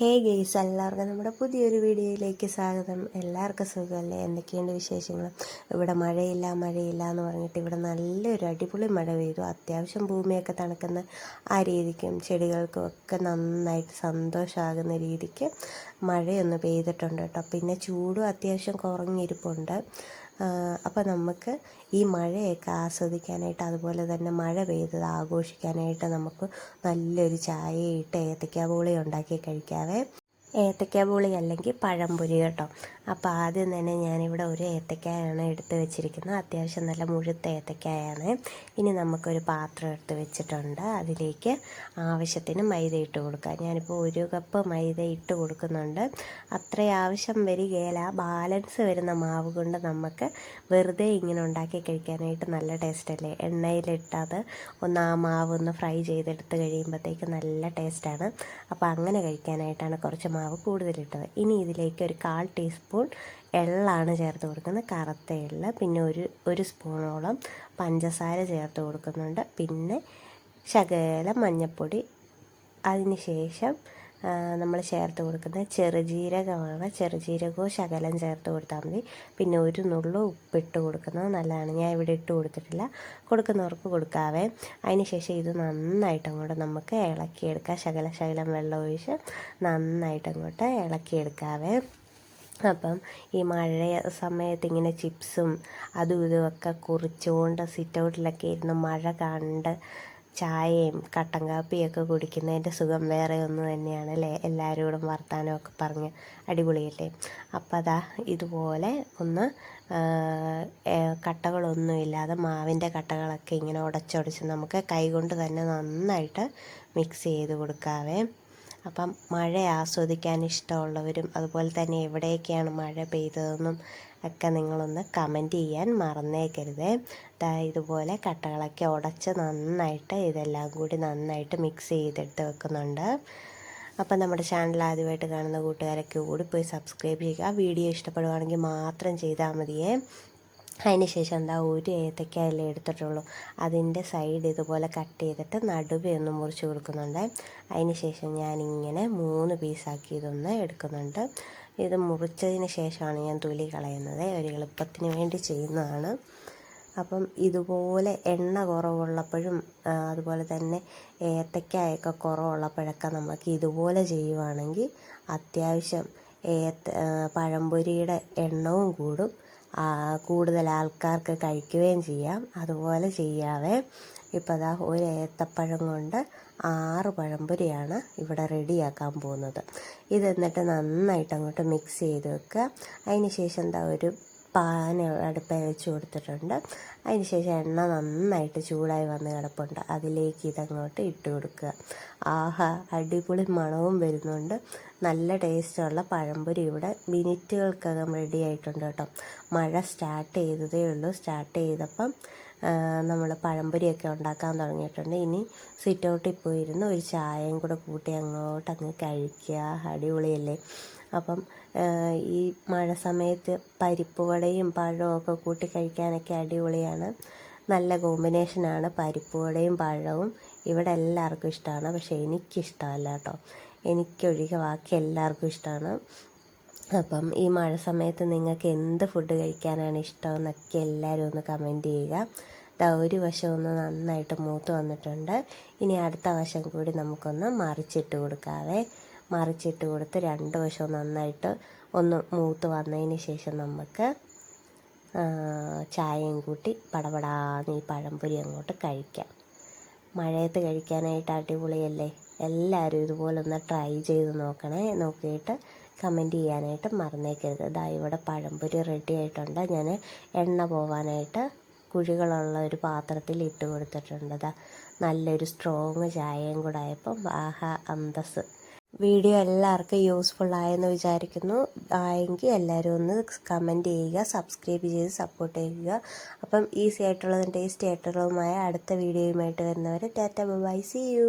ഹേ guys എല്ലാവർക്കും നമ്മുടെ പുതിയൊരു വീഡിയോയിലേക്ക് സ്വാഗതം. എല്ലാവർക്കും സുഖമല്ലേ? എന്തൊക്കെയുണ്ട് വിശേഷങ്ങൾ? ഇവിടെ മഴയില്ല മഴയില്ല എന്ന് പറഞ്ഞിട്ട് ഇവിടെ നല്ലൊരു അടിപൊളി മഴ പെയ്തു. അത്യാവശ്യം ഭൂമിയൊക്കെ തണുക്കുന്ന ആ രീതിക്കും ചെടികൾക്കും ഒക്കെ നന്നായിട്ട് സന്തോഷമാകുന്ന രീതിക്ക് മഴയൊന്ന് പെയ്തിട്ടുണ്ട് കേട്ടോ. പിന്നെ ചൂടും അത്യാവശ്യം കുറഞ്ഞിരിപ്പുണ്ട്. അപ്പോൾ നമുക്ക് ഈ മഴയൊക്കെ ആസ്വദിക്കാനായിട്ട് അതുപോലെ തന്നെ മഴ പെയ്തത് ആഘോഷിക്കാനായിട്ട് നമുക്ക് നല്ലൊരു ചായ ഇട്ട് ഏത്തയ്ക്ക ബോളി ഉണ്ടാക്കി കഴിക്കാവേ. ഏത്തയ്ക്ക പുളി അല്ലെങ്കിൽ പഴംപൊരി കേട്ടോ. അപ്പോൾ ആദ്യം തന്നെ ഞാനിവിടെ ഒരു ഏത്തക്കായാണ് എടുത്ത് വെച്ചിരിക്കുന്നത്. അത്യാവശ്യം നല്ല മുഴുത്ത ഏത്തക്കായാണ്. ഇനി നമുക്കൊരു പാത്രം എടുത്ത് വെച്ചിട്ടുണ്ട്. അതിലേക്ക് ആവശ്യത്തിന് മൈദ ഇട്ട് കൊടുക്കാം. ഞാനിപ്പോൾ ഒരു കപ്പ് മൈദ ഇട്ട് കൊടുക്കുന്നുണ്ട്. അത്ര ആവശ്യം വരികയില്ല ബാലൻസ് വരുന്ന മാവ് കൊണ്ട് നമുക്ക് വെറുതെ ഇങ്ങനെ ഉണ്ടാക്കി കഴിക്കാനായിട്ട് നല്ല ടേസ്റ്റ് അല്ലേ? എണ്ണയിലിട്ടത് ഒന്ന് ആ മാവ് ഒന്ന് ഫ്രൈ ചെയ്തെടുത്ത് കഴിയുമ്പോഴത്തേക്ക് നല്ല ടേസ്റ്റാണ് അപ്പോൾ അങ്ങനെ കഴിക്കാനായിട്ടാണ് കുറച്ച് മാവ് കൂടുതലിട്ടത്. ഇനി ഇതിലേക്ക് ഒരു കാൽ ടീസ്പൂൺ എള്ളാണ് ചേർത്ത് കൊടുക്കുന്നത്. കറുത്ത എള്ള പിന്നെ ഒരു ഒരു സ്പൂണോളം പഞ്ചസാര ചേർത്ത് കൊടുക്കുന്നുണ്ട്. പിന്നെ ശകലം മഞ്ഞൾപ്പൊടി അതിന് ശേഷം നമ്മൾ ചേർത്ത് കൊടുക്കുന്നത് ചെറുജീരകമാണ് ചെറുജീരകവും ശകലം ചേർത്ത് കൊടുത്താൽ മതി. പിന്നെ ഒരു നുള്ളു ഉപ്പിട്ട് കൊടുക്കുന്നത് നല്ലതാണ്. ഞാൻ ഇവിടെ ഇട്ട് കൊടുത്തിട്ടില്ല. കൊടുക്കുന്നവർക്ക് കൊടുക്കാവേ. അതിനുശേഷം ഇത് നന്നായിട്ട് അങ്ങോട്ട് നമുക്ക് ഇളക്കിയെടുക്കാം. ശകല ശകലം വെള്ളം ഒഴിച്ച് നന്നായിട്ട് അങ്ങോട്ട് ഇളക്കിയെടുക്കാവേ. അപ്പം ഈ മഴ സമയത്ത് ഇങ്ങനെ ചിപ്സും അതും ഇതുമൊക്കെ കുറിച്ചുകൊണ്ട് സിറ്റ് ഔട്ടിലൊക്കെ ഇരുന്ന് മഴ കണ്ട് ചായയും കട്ടൻ കാപ്പിയൊക്കെ കുടിക്കുന്നതിന്റെ സുഖം വേറെ ഒന്ന് തന്നെയാണ് അല്ലേ? എല്ലാവരും കൂടെ വർത്താനമൊക്കെ പറഞ്ഞ് അടിപൊളിയല്ലേ? അപ്പം അതാ ഇതുപോലെ ഒന്ന് കട്ടകളൊന്നുമില്ലാതെ മാവിന്റെ കട്ടകളൊക്കെ ഇങ്ങനെ ഉടച്ചുടച്ച് നമുക്ക് കൈകൊണ്ട് തന്നെ നന്നായിട്ട് മിക്സ് ചെയ്ത് കൊടുക്കാവേ. അപ്പം മഴ ആസ്വദിക്കാൻ ഇഷ്ടമുള്ളവരും അതുപോലെ തന്നെ എവിടെയൊക്കെയാണ് മഴ പെയ്തതെന്നും ഒക്കെ നിങ്ങളൊന്ന് കമന്റ് ചെയ്യാൻ മറന്നേക്കരുത്. ഇതുപോലെ കട്ടകളൊക്കെ ഉടച്ച് നന്നായിട്ട് ഇതെല്ലാം കൂടി നന്നായിട്ട് മിക്സ് ചെയ്തെടുത്ത് വെക്കുന്നുണ്ട്. അപ്പം നമ്മുടെ ചാനൽ ആദ്യമായിട്ട് കാണുന്ന കൂട്ടുകാരൊക്കെ കൂടി പോയി സബ്സ്ക്രൈബ് ചെയ്യുക. വീഡിയോ ഇഷ്ടപ്പെടുവാണെങ്കിൽ മാത്രം ചെയ്താൽ മതിയേ. അതിന് ശേഷം എന്താ ഒരു ഏത്തക്കായല്ലേ എടുത്തിട്ടുള്ളൂ. അതിന്റെ സൈഡ് ഇതുപോലെ കട്ട് ചെയ്തിട്ട് നടുവേ ഒന്ന് മുറിച്ച് കൊടുക്കുന്നുണ്ട്. അതിന് ശേഷം ഞാനിങ്ങനെ മൂന്ന് പീസാക്കി ഇതൊന്ന് എടുക്കുന്നുണ്ട്. ഇത് മുറിച്ചതിന് ശേഷമാണ് ഞാൻ തൊലി കളയുന്നത്. ഒരു എളുപ്പത്തിന് വേണ്ടി ചെയ്യുന്നതാണ്. അപ്പം ഇതുപോലെ എണ്ണ കുറവുള്ളപ്പോഴും അതുപോലെ തന്നെ ഏത്തക്കായൊക്കെ കുറവുള്ളപ്പോഴൊക്കെ നമുക്ക് ഇതുപോലെ ചെയ്യുവാണെങ്കിൽ അത്യാവശ്യം ഏത്ത പഴംപൊരിയുടെ എണ്ണവും കൂടും. കൂടുതൽ ആൾക്കാർക്ക് കഴിക്കുകയും ചെയ്യാം. അതുപോലെ ചെയ്യാവേ. ഇപ്പോൾ അതാ ഒരു ഏത്തപ്പഴം കൊണ്ട് ആറ് പഴംപൊരിയാണ് ഇവിടെ റെഡിയാക്കാൻ പോകുന്നത്. ഇതെന്നിട്ട് നന്നായിട്ട് അങ്ങോട്ട് മിക്സ് ചെയ്ത് വെക്കുക. അതിന് ശേഷം എന്താ ഒരു പാൻ അടുപ്പ വെച്ച് കൊടുത്തിട്ടുണ്ട്. അതിന് ശേഷം എണ്ണ നന്നായിട്ട് ചൂടായി വന്ന് കിടപ്പുണ്ട്. അതിലേക്ക് ഇതങ്ങോട്ട് ഇട്ട് കൊടുക്കുക. ആഹാ അടിപൊളി മണവും വരുന്നുണ്ട്. നല്ല ടേസ്റ്റുള്ള പഴംപൊരി ഇവിടെ മിനിറ്റുകൾക്കകം റെഡി ആയിട്ടുണ്ട് കേട്ടോ. മഴ സ്റ്റാർട്ട് ചെയ്തതേ ഉള്ളൂ. സ്റ്റാർട്ട് ചെയ്തപ്പം നമ്മൾ പഴംപൊരിയൊക്കെ ഉണ്ടാക്കാൻ തുടങ്ങിയിട്ടുണ്ട്. ഇനി സിറ്റ് ഔട്ടിൽ പോയിരുന്ന് ഒരു ചായയും കൂടെ കൂട്ടി അങ്ങോട്ട് അങ്ങ് കഴിക്കുക. അടിപൊളിയല്ലേ? അപ്പം ഈ മഴ സമയത്ത് പരിപ്പ് വടയും പഴവും ഒക്കെ കൂട്ടി കഴിക്കാനൊക്കെ അടിപൊളിയാണ്. നല്ല കോമ്പിനേഷനാണ് പരിപ്പ് വടയും പഴവും. ഇവിടെ എല്ലാവർക്കും ഇഷ്ടമാണ്. പക്ഷേ എനിക്കിഷ്ടമല്ല കേട്ടോ. എനിക്കൊഴികെ ബാക്കി എല്ലാവർക്കും ഇഷ്ടമാണ്. അപ്പം ഈ മഴ സമയത്ത് നിങ്ങൾക്ക് എന്ത് ഫുഡ് കഴിക്കാനാണ് ഇഷ്ടം എന്നൊക്കെ എല്ലാവരും ഒന്ന് കമന്റ് ചെയ്യുക. ഒരു വശം ഒന്ന് നന്നായിട്ട് മൂത്ത് വന്നിട്ടുണ്ട്. ഇനി അടുത്ത വശം കൂടി നമുക്കൊന്ന് മറിച്ചിട്ട് കൊടുക്കാതെ മറിച്ചിട്ട് കൊടുത്ത് രണ്ട് വശവും നന്നായിട്ട് ഒന്ന് മൂത്ത് വന്നതിന് ശേഷം നമുക്ക് ചായയും കൂട്ടി പടപടാന്ന് ഈ പഴംപൊരി അങ്ങോട്ട് കഴിക്കാം. മഴയത്ത് കഴിക്കാനായിട്ട് അടിപൊളിയല്ലേ? എല്ലാവരും ഇതുപോലെ ഒന്ന് ട്രൈ ചെയ്ത് നോക്കണേ. നോക്കിയിട്ട് കമന്റ് ചെയ്യാനായിട്ട് മറന്നേക്കരുത്. ഇതാ ഇവിടെ പഴംപൊരി റെഡി ആയിട്ടുണ്ട്. ഞാൻ എണ്ണ പോവാനായിട്ട് കുഴികളുള്ള ഒരു പാത്രത്തിൽ ഇട്ട് കൊടുത്തിട്ടുണ്ട്. ഇതാ നല്ലൊരു സ്ട്രോങ് ചായയും കൂടെ ആയപ്പോൾ ആഹാ അന്തസ്. വീഡിയോ എല്ലാവർക്കും യൂസ്ഫുൾ ആയെന്ന് വിചാരിക്കുന്നു. ആയെങ്കിൽ എല്ലാവരും ഒന്ന് കമന്റ് ചെയ്യുക സബ്സ്ക്രൈബ് ചെയ്ത് സപ്പോർട്ട് ചെയ്യുക. അപ്പം ഈസി ആയിട്ടുള്ളതും ടേസ്റ്റി ആയിട്ടുള്ളതുമായ അടുത്ത വീഡിയോയുമായിട്ട് വരുന്നവരെ ടാറ്റ ബൈ സി യു